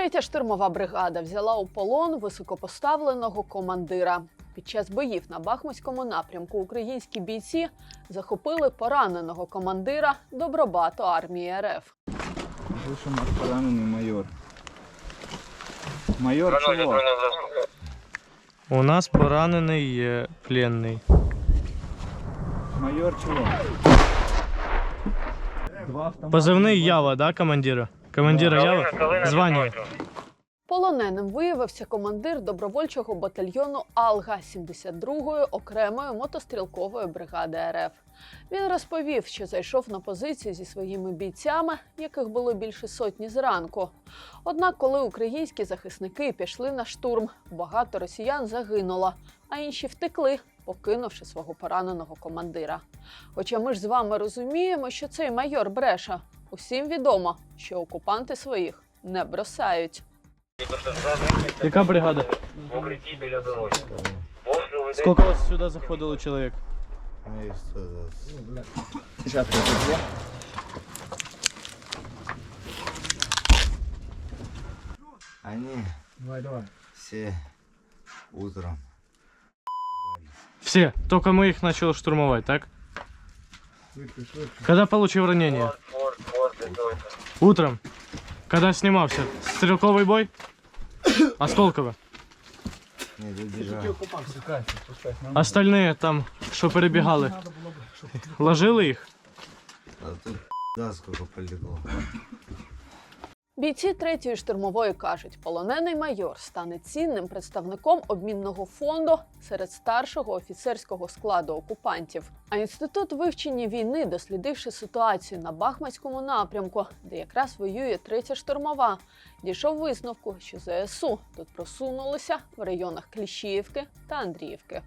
Третя штурмова бригада взяла у полон високопоставленого командира. Під час боїв на Бахмутському напрямку українські бійці захопили пораненого командира Добробату армії РФ. Слышим, наш поранений майор. Майор чого? У нас поранений пленний. Майор чого? Два автомати. Позивний Ява, да, командира? Командира Ява? Звання. Полоненим виявився командир добровольчого батальйону Алга 72-ї окремої мотострілкової бригади РФ. Він розповів, що зайшов на позицію зі своїми бійцями, яких було більше сотні зранку. Однак, коли українські захисники пішли на штурм, багато росіян загинуло, а інші втекли, покинувши свого пораненого командира. Хоча ми ж з вами розуміємо, що цей майор бреше. Усім відомо, що окупанти своїх не бросають. Яка бригада? В укритті біля дороги. Скільки вас сюди заходило чоловік? Они все утром. Все, только мы их начали штурмовать, так? Когда получил ранение? Утром. Когда снимался? Стрелковый бой? Осколково. Остальные там, що перебігали, ложили їх? А тут да сколько полегло. Бійці третьої штурмової кажуть, полонений майор стане цінним представником обмінного фонду серед старшого офіцерського складу окупантів. А інститут вивчення війни, дослідивши ситуацію на Бахматському напрямку, де якраз воює третя штурмова, дійшов висновку, що ЗСУ тут просунулися в районах Кліщіївки та Андріївки.